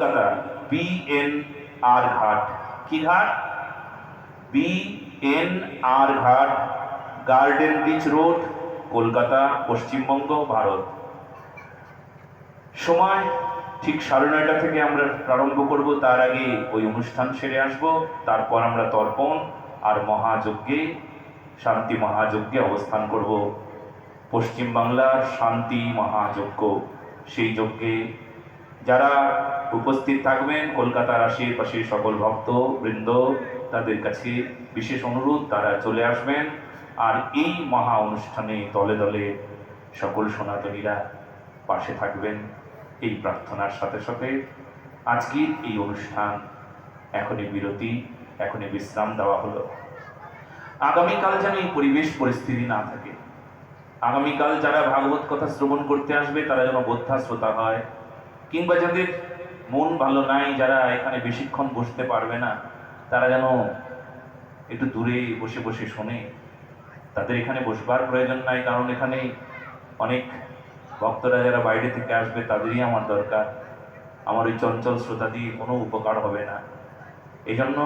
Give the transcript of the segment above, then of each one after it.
Kolkata B N R ঘাট। কি ঘাট? B N R Ghat garden beach road Kolkata, Paschimbanga, Bharat. সময় ঠিক সাড়ে নয়টা থেকে আমরা প্রারম্ভ করব। তার আগে ওই অনুষ্ঠান সেরে আসব। তারপর আমরা তর্পণ আর মহাযজ্ঞে, শান্তি মহাযজ্ঞে অবস্থান করব। পশ্চিম বাংলার শান্তি মহাযজ্ঞ, সেই যজ্ঞে যারা উপস্থিত থাকবেন কলকাতার আশেপাশে সকল ভক্ত, বৃন্দ, তাদের কাছে বিশেষ অনুরোধ, তারা চলে আসবেন। আর এই মহা অনুষ্ঠানে দলে দলে সকল সনাতনীরা পাশে থাকবেন। এই প্রার্থনার সাথে সাথে আজকের এই অনুষ্ঠান এখনই বিরতি, এখনই বিশ্রাম দেওয়া হলো। আগামীকাল যেন এই পরিবেশ, পরিস্থিতি না থাকে। আগামীকাল যারা ভাগবত কথা শ্রবণ করতে আসবে, তারা যেন বোদ্ধা শ্রোতা হয়। কিংবা যাদের মন ভালো নাই, যারা এখানে বেশিক্ষণ বসতে পারবে না, তারা যেন একটু দূরে বসে বসে শোনে। তাদের এখানে বসবার প্রয়োজন নাই, কারণ এখানে অনেক ভক্তরা যারা বাইরে থেকে আসবে, তাদেরই আমার দরকার। আমার ওই চঞ্চল শ্রোতা দিয়ে কোনো উপকার হবে না। এই জন্য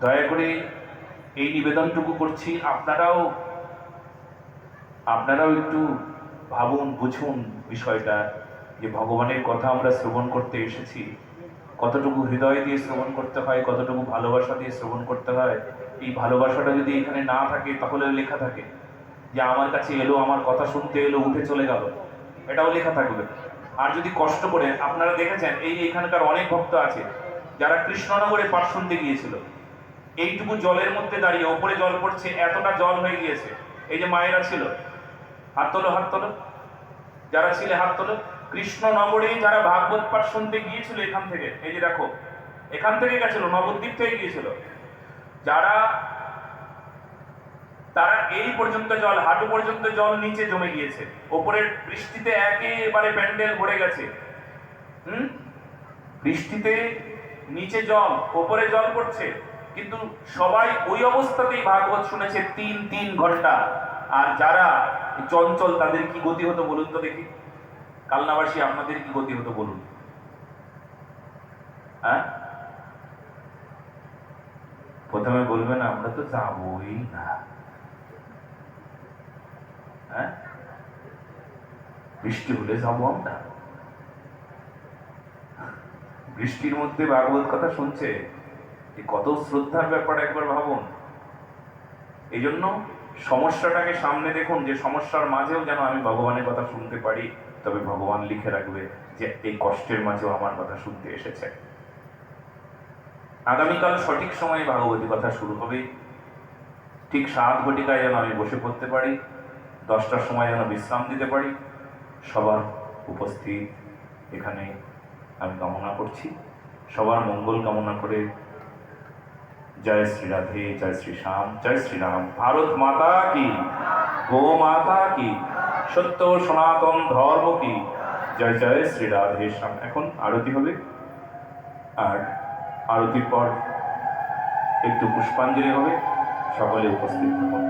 দয়া করে এই নিবেদনটুকু করছি। আপনারাও আপনারাও একটু ভাবুন, বুঝুন বিষয়টা। যে ভগবানের কথা আমরা শ্রবণ করতে এসেছি, কতটুকু হৃদয় দিয়ে শ্রবণ করতে হয়, কতটুকু ভালোবাসা দিয়ে শ্রবণ করতে হয়, এই ভালোবাসাটা যদি এখানে না থাকে, তাহলে লেখা থাকে যে আমার কাছে এলো, আমার কথা শুনতে এলো, উঠে চলে গেল। এটাও লেখা থাকবে। আর যদি কষ্ট করে, আপনারা দেখেছেন, এই এখানকার অনেক ভক্ত আছে, যারা কৃষ্ণনগরে পাঠ শুনতে গিয়েছিল। এইটুকু জলের মধ্যে দাঁড়িয়ে, ওপরে জল পড়ছে, এতটা জল হয়ে গিয়েছে। এই যে মায়েরা ছিল, হাত তোলো হাত তোলো। যারা ছিলে, হাত তোলো। কৃষ্ণনগরে যারা ভাগবত পাঠ শুনতে গিয়েছিল এখান থেকে, এই যে দেখো, এখান থেকে গেছিল, নবদ্বীপ থেকে গিয়েছিল। যারা, তারা এই পর্যন্ত জল, হাঁটু পর্যন্ত জল নিচে জমে গিয়েছে। ওপরের বৃষ্টিতে একেবারে প্যান্ডেল ভরে গেছে। হুম? বৃষ্টিতে নিচে জল, ওপরে জল পড়ছে। কিন্তু সবাই ওই অবস্থাতেই ভাগবত শুনেছে তিন তিন ঘণ্টা। আর যারা চঞ্চল, তাদের কি গতি হতো বলুন তো দেখি। কালনাবাসী আপনাদের কি গতি হতো বলুন? হ্যাঁ? প্রথমে বলবেন, আমরা তো যাবই না। হ্যাঁ? বৃষ্টি হলে যাব আমরা। বৃষ্টির মধ্যে ভাগবত কথা শুনছে? কত শ্রদ্ধার ব্যাপার একবার ভাবুন। এই জন্য সমস্যাটাকে সামনে দেখুন, যে সমস্যার মাঝেও যেন আমি ভগবানের কথা শুনতে পারি। তবে ভগবান লিখে রাখবে যে, এই কষ্টের মাঝেও আমার কথা শুনতে এসেছে। আগামীকাল সঠিক সময়ে ভাগবতী কথা শুরু হবে। ঠিক সাত ঘটিকায় যেন আমি বসে পড়তে পারি, দশটার সময় যেন বিশ্রাম দিতে পারি, সবার উপস্থিত এখানে আমি কামনা করছি। সবার মঙ্গল কামনা করে জয় শ্রী রাধে, জয় শ্রী শ্যাম, জয় শ্রীরাম ভারত মাতা কি, গো মাতা কি সত্য সনাতন ধর্ম কি? জয় জয় শ্রী রাধে শ্যাম এখন আরতি হবে। আর আরতির পর একটু পুষ্পাঞ্জলি হবে। সকলে উপস্থিত থাকুন।